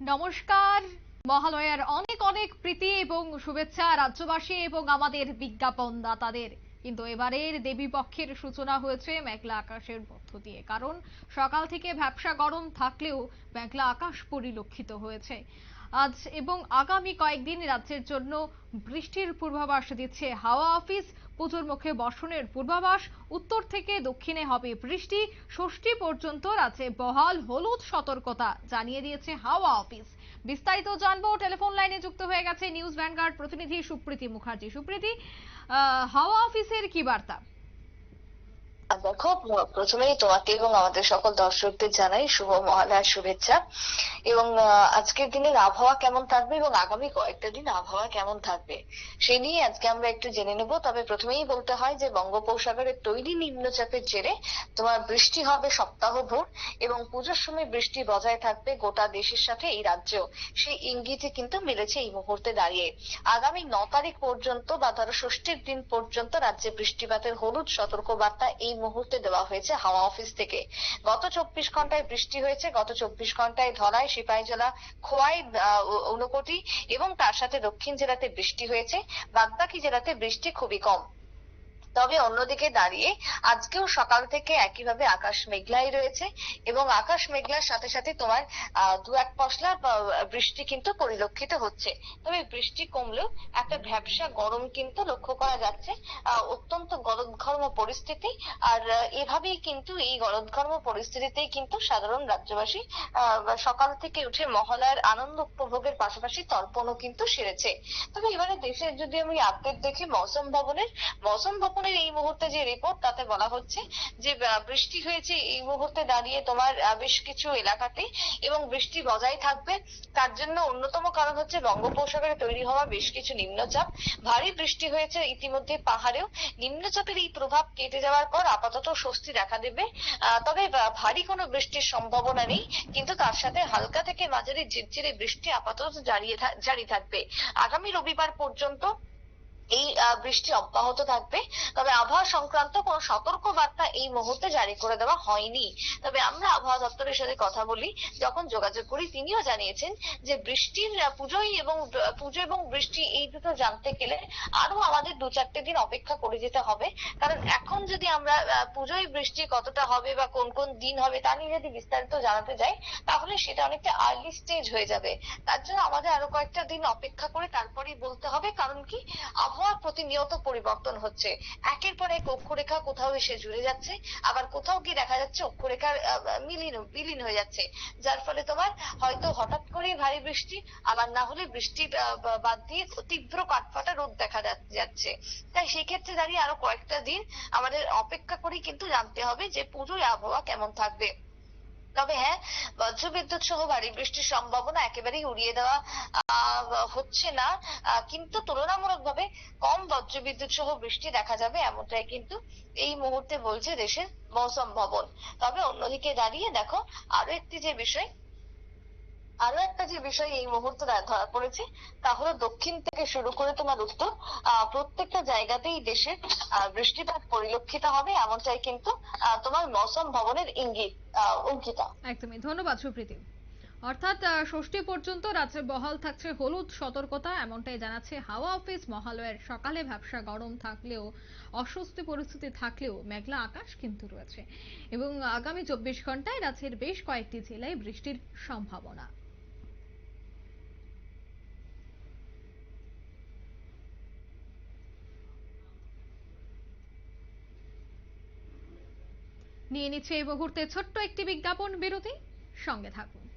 নমস্কার। মহালয়ার অনেক অনেক প্রীতি এবং শুভেচ্ছা রাজ্যবাসী এবং আমাদের বিজ্ঞাপন দাতাদের কিন্তু এবারের দেবী পক্ষের সূচনা হয়েছে মেঘলা আকাশের মধ্য দিয়ে। কারণ সকাল থেকে ভ্যাবসা গরম থাকলেও মেঘলা আকাশ পরিলক্ষিত হয়েছে। আজ এবং আগামী কয়েকদিন রাজ্যের জন্য বৃষ্টির পূর্বাভাস দিচ্ছে হাওয়া অফিস। পুজোর মুখে বর্ষণের পূর্বাভাস। উত্তর থেকে দক্ষিণে হবে বৃষ্টি। ষষ্ঠী পর্যন্ত রাজ্যে বহাল হলুদ সতর্কতা জানিয়ে দিয়েছে হাওয়া অফিস। বিস্তারিত জানব। টেলিফোন লাইনে যুক্ত হয়ে গেছে নিউজ ভ্যানগার্ড প্রতিনিধি সুপ্রীতি মুখার্জি। সুপ্রীতি হাওয়া অফিসের কি বার্তা? দেখো প্রথমেই তোমাকে এবং আমাদের সকল দর্শকদের জানাই শুভ মহালয়ার শুভেচ্ছা। এবং আজকের দিনের আবহাওয়া কেমন থাকবে এবং আগামী কয়েকটা দিন আবহাওয়া কেমন থাকবে সেই নিয়ে আজকে আমরা একটু জেনে নেব। তবে প্রথমেই বলতে হয় যে বঙ্গোপসাগরের তৈরি নিম্নচাপের জেরে তোমার বৃষ্টি হবে সপ্তাহভর এবং পুজোর সময় বৃষ্টি বজায় থাকবে গোটা দেশের সাথে, এই রাজ্যেও সেই ইঙ্গিতই কিন্তু মিলেছে এই মুহূর্তে দাঁড়িয়ে। আগামী ন তারিখ পর্যন্ত বা ধরো ষষ্ঠীর দিন পর্যন্ত রাজ্যে বৃষ্টিপাতের হলুদ সতর্ক বার্তা এই মুহূর্তে দেওয়া হয়েছে হাওয়া অফিস থেকে। গত চব্বিশ ঘন্টায় বৃষ্টি হয়েছে, গত চব্বিশ ঘন্টায় ধলাই সিপাহীজলা খোয়াই ঊনকোটি এবং তার সাথে দক্ষিণ জেলাতে বৃষ্টি হয়েছে। বাদবাকি জেলাতে বৃষ্টি খুবই কম। তবে অন্যদিকে দাঁড়িয়ে আজকেও সকাল থেকে একইভাবে আকাশ মেঘলাই রয়েছে এবং আকাশ মেঘলার সাথে সাথে তোমার দু এক পশলা বৃষ্টি কিন্তু পরিলক্ষিত হচ্ছে। তবে বৃষ্টি কমলেও একটা ভ্যাবসা গরম কিন্তু লক্ষ্য করা যাচ্ছে অত্যন্ত গলদঘর্ম পরিস্থিতি। আর এভাবেই কিন্তু এই গলদঘর্ম পরিস্থিতিতেই কিন্তু সাধারণ রাজ্যবাসী সকাল থেকে উঠে মহালয়ার আনন্দ উপভোগের পাশাপাশি তর্পণও কিন্তু সেরেছে। তবে এবারে দেশের যদি আমি আপডেট দেখি, মৌসুম ভবনের মৌসুম ভবনের এই মুহূর্তে যে রিপোর্ট তাতে বলা হচ্ছে যে বৃষ্টি হয়েছে এই মুহূর্তে দাঁড়িয়ে তোমার বেশ কিছু এলাকাতে এবং বৃষ্টি বজায় থাকবে। তার জন্য অন্যতম কারণ হচ্ছে বঙ্গোপসাগরে তৈরি হওয়া বেশ কিছু নিম্নচাপ। ভারী বৃষ্টি হয়েছে ইতিমধ্যে পাহাড়েও। নিম্নচাপের এই প্রভাব কেটে যাওয়ার পর আপাতত স্বস্তি দেখা দেবে। তবে ভারী কোনো বৃষ্টির সম্ভাবনা নেই। কিন্তু তার সাথে হালকা থেকে মাঝারি ঝিরঝিরে বৃষ্টি আপাতত জারি থাকবে। আগামী রবিবার পর্যন্ত এই বৃষ্টি অব্যাহত থাকবে। তবে আবহাওয়া সংক্রান্ত কোনো সতর্ক বার্তা এই মুহূর্তে জারি করে দেওয়া হয়নি। তবে আমরা আবহাওয়া দপ্তরের সাথে কথা বলি, যখন যোগাযোগ করি, তিনিও জানিয়েছেন যে বৃষ্টির পুজোই এবং পুজো এবং বৃষ্টি এই দুটো জানতে গেলে আরও আমাদের দু চারটে দিন অপেক্ষা করে যেতে হবে। কারণ এখন যদি আমরা পুজোয় বৃষ্টি কতটা হবে বা কোন কোন দিন হবে তা নিয়ে যদি বিস্তারিত জানাতে যাই, তাহলে সেটা অনেকটা আর্লি স্টেজ হয়ে যাবে। তার জন্য আমাদের আরও কয়েকটা দিন অপেক্ষা করে তারপরেই বলতে হবে। কারণ কি, আবহাওয়া প্রতিনিয়ত পরিবর্তন হচ্ছে। একের পর এক অক্ষরেখা কোথাও এসে জুড়ে যাচ্ছে, আবার কোথাও কি দেখা যাচ্ছে অক্ষরেখার মিলিন, বিলীন হয়ে যাচ্ছে। যার ফলে তোমার হয়তো হঠাৎ করেই ভারী বৃষ্টি, আবার না হলে বৃষ্টি বাদ দিয়ে তীব্র কাঠফাটা রোদ দেখা যাচ্ছে। তাই সেই ক্ষেত্রে দাঁড়িয়ে আরও কয়েকটা দিন আমাদের অপেক্ষা করেই কিন্তু জানতে হবে যে পুজোর আবহাওয়া কেমন থাকবে। তবে হ্যাঁ বজ্রবিদ্যুৎ সহ ভারী বৃষ্টির সম্ভাবনা একেবারেই উড়িয়ে দেওয়া হচ্ছে না। কিন্তু তুলনামূলকভাবে কম বজ্রবিদ্যুৎ সহ বৃষ্টি দেখা যাবে এমনটাই কিন্তু এই মুহূর্তে বলছে দেশের মৌসম ভবন। তবে অন্যদিকে দাঁড়িয়ে দেখো আরও একটি যে বিষয় আরও একটা যে বিষয় এই মুহূর্তে ধরা পড়েছে তা হলো দক্ষিণ থেকে শুরু করে তোমার উত্তর প্রত্যেকটা জায়গাতেই আহ, বৃষ্টিপাত পরিলক্ষিত হবে এমনটাই কিন্তু তোমার মৌসুম ভবনের ইঙ্গিত অঙ্কিতা। একদমই ধন্যবাদ সুপ্রীতি। অর্থাৎ ষষ্ঠী পর্যন্ত রাজ্যে বহাল থাকছে হলুদ সতর্কতা এমনটাই জানাচ্ছে হাওয়া অফিস মহালয়ের সকালে ব্যবসা গরম থাকলেও অস্বস্তি পরিস্থিতি থাকলেও মেঘলা আকাশ কিন্তু রয়েছে। এবং আগামী চব্বিশ ঘন্টায় রাজ্যের বেশ কয়েকটি জেলায় বৃষ্টির সম্ভাবনা। নিয়ে নিচ্ছে এই মুহূর্তে ছোট্ট একটি বিজ্ঞাপন বিরতি। সঙ্গে থাকুন।